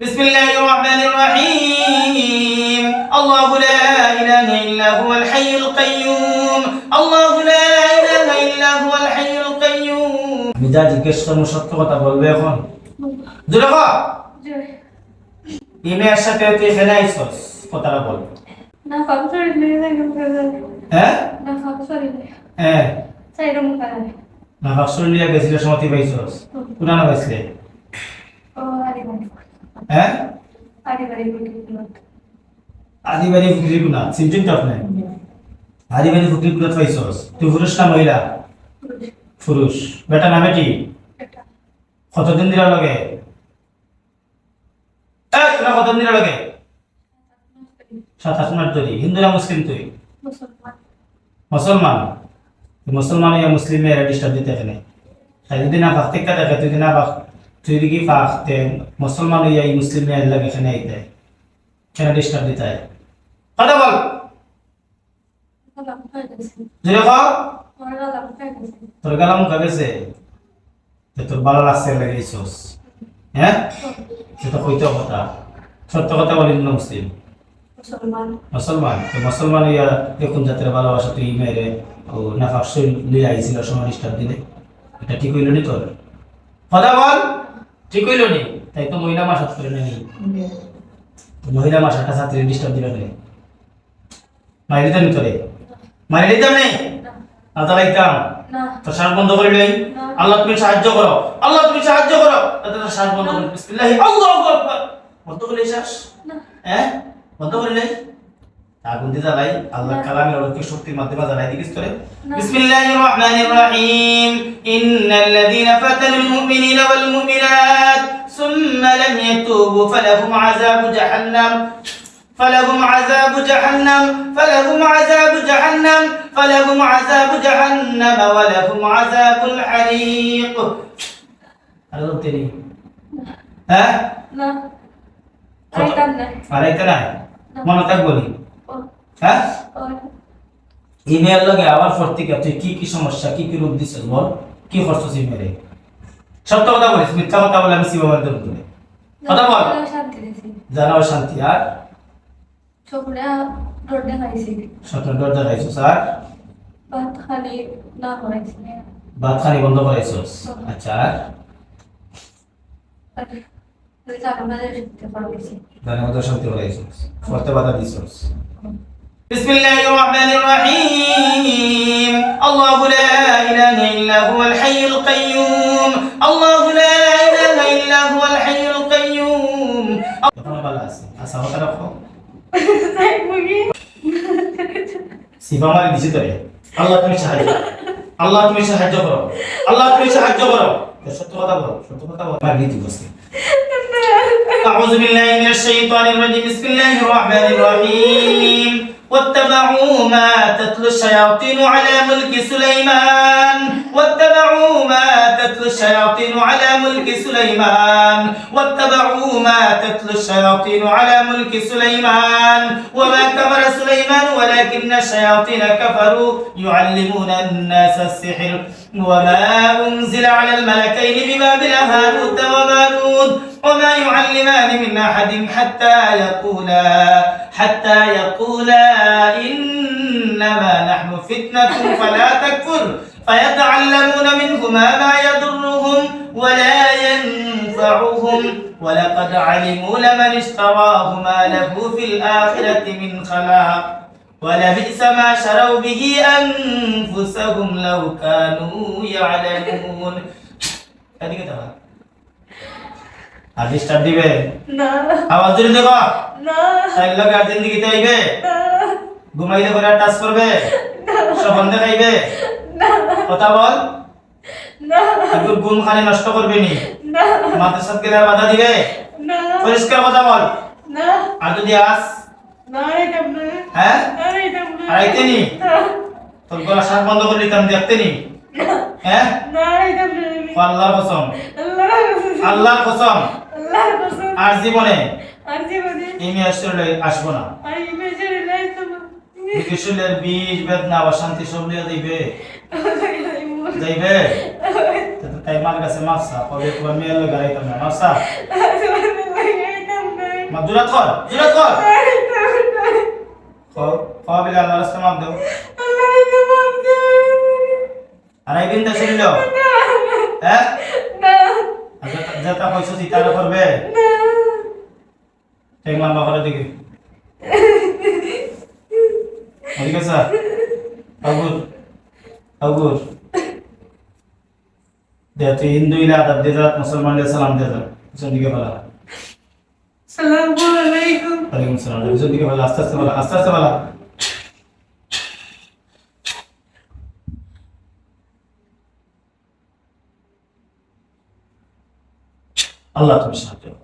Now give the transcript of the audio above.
بسم الله الرحمن الرحيم الله لا إله إلا هو الحي القيوم الله لا إله إلا هو الحي القيوم আমি যা জিজ্ঞেস করবো সত্য কথা বলবে এখন জোরে কর ইমের সাথে তুই এখানে আইসস কথাটা বল না ফাংশন নিয়ে যাই হ্যাঁ না ফাংশন নিয়ে হ্যাঁ চাই রুম কারে না ভাবসলিয়া গেছিল সময় তুই পাইছস কোনা না পাইছিলে ও আরে বাড়ি হ্যাঁ? আদিবাড়ি ফুকরি কোনা সিমটিন টপ নাই আদিবাড়ি ফুকরি কোনা পাইছস। তুই পুরুষ না মহিলা? পুরুষ। বেটা না বেটি। কতদিন দিলা লাগে? কতদিন দিলা লাগে? সাত আট মাস ধরে। হিন্দু না মুসলিম তুই? মুসলমান। মুসলমান? ইয়া মুসলিম এরা ডিস্টার্ব দিতে এখানে। তাই যদি না ভাগ থেকে দেখে তুই যদি না ভাগ তুই মুসলমান ইয়া এই মুসলিম লাগে এখানে আইতে কেন ডিস্টার্ব দিতে হয়? কথা বল। গলাম খাই গেছে তোর গালাম কাগেছে যে তোর ভালো লাগছে লাগাইছস হ্যাঁ? সেটা কইতে কথা। সত্য কথা বলি না মুসলিম। মুসলমান। তো মুসলমান ইয়া দেখুন জাতের ভালোবাসা তুই মেরে ও নাফাক লিয়ে আইছিল সময় ডিস্টার্ব দিলে? এটা ঠিক হইল নি তোর? কথা বল। ঠিক হইল নি? তাই তো মহিলা মাসাত করে তো মহিলা মাসাটা ছাত্রী ডিস্টার্ব দিল নি। মারি দিতাম নি তোরে? মারি দিতাম নেই না তালাইতাম তো শ্বাস বন্ধ করে নেই? আল্লাহ তুমি সাহায্য করো। আল্লাহ তুমি সাহায্য করো। তাতে তার শ্বাস বন্ধ করে বিসমিল্লাহ। আল্লাহু আকবার। বন্ধ করে শ্বাস? না। হ্যাঁ? বন্ধ করে নেই? আগুন দিয়ে জ্বালাই আল্লাহ না। কালামের অলৌকিক শক্তির মাধ্যমে জ্বালাই দিকিস তোরে না। বিসমিল্লাহির রহমানির রহিম ইন্নাল্লাযীনা ফাতানুল মুমিনিনা ওয়াল মুমিনাত সুম্মা লাম ইয়াতুবু ফালাহুম আযাবু জাহান্নাম فلهم عذاب جهنم فلهم عذاب جهنم فلهم عذاب جهنم ولهم عذاب الحريق هذا تاني ها না আইতাম না আরেকটা নাই মনে থাক বলি ও হ্যাঁ? লগে আবার পর তুই কি কি সমস্যা কি কি রূপ দিছিস বল কি করছিস ইমেলে সত্য কথা বলিস মিথ্যা কথা বলে আমি শিব দেবো কথা বল। জানাও শান্তি আর? ছোকরা রোড দেখাইছি। স্বপ্ন ডর দেখাইছিস আর? ভাত খালি না হয়েছে ভাত খানি বন্ধ করাইছিস? আচ্ছা আর? জানার শান্তি করাইছিস পড়তে বাধা দিছিস। بسم الله الرحمن الرحيم الله لا إله إلا هو الحي القيوم الله لا إله إلا هو الحي القيوم এখন ভালো আছে আশা কথা রাখো সিফা মারি দিছি তোরে আল্লাহ তুমি সাহায্য করো। আল্লাহ তুমি সাহায্য করো আল্লাহ তুমি সাহায্য করো তো সত্য কথা বলো সত্য কথা বলো মারি দিছি বসে أعوذ بالله من الشيطان الرجيم. بسم الله الرحمن الرحيم. واتبعوا ما تتلو الشياطين على ملك سليمان. واتبعوا ما تتلو الشياطين على ملك سليمان. واتبعوا ما تتلو الشياطين على ملك سليمان. وما كفر سليمان ولكن الشياطين كفروا. يعلمون الناس السحر. وما أنزل على الملكين ببابل هاروت وماروت وما يعلمان من أحد حتى يقولا حتى يقولا إنما نحن فتنة فلا تكفر. فيتعلمون منهما ما يضرهم ولا ينفعهم. ولقد علموا لمن اشتراه ما له في الآخرة من خلاق. ولبئس ما شروا به أنفسهم لو كانوا يعلمون. هذه كتابة. আর ডিস্টার্ব দিবে? না। আওয়াজ জোরে দেখো। না। তাই লগে আর জিন্দিগি আইবে? ঘুমাইলে করে টাচ করবে? সবন দেখাইবে কথা বল। না। একদম ঘুম খালি নষ্ট করবে নি। না। মাদ্রাসাত গেলে বাধা দিবে? না। পরিষ্কার কথা বল। না। আর যদি আস? না না। হ্যাঁ? না আইতে নি? তোর গলা শ্বাস বন্ধ করে দিতাম দেখতে নি? হ্যাঁ? না না। আল্লাহর কসম। আল্লাহ আল্লাহর কসম। আল্লাহ কসম। আর জীবনে? আর জীবনে? আসলে আসব না। আমি বেচারে লাইতাম বিকেশলের বীজ বেদনা বা শান্তি সব লিয়ে দিবে যাইবে? তাই মার কাছে মাফসা কবে তোমার মেয়ের লোক গাড়াইতাম না? মাফসা আল্লাহ মাপ জোরাত কর জোরাত কর। খাও আল্লাহ রাস্তা মাপ দাও। আর এই হ্যাঁ? আর পয়সা চিন্তা করবে? ঠিক লম্বা করে দিকে। ঠিক আছে? আগুর আগুর দে তুই হিন্দু ইলে আদাব দে যা মুসলমান দে সালাম দে যা। পিছন দিকে বলা সালামু আলাইকুম। ওয়ালাইকুম সালাম। পিছন দিকে বলা আস্তে আস্তে বলা আস্তে আস্তে বলা আল্লাহ তুমি সাহায্য।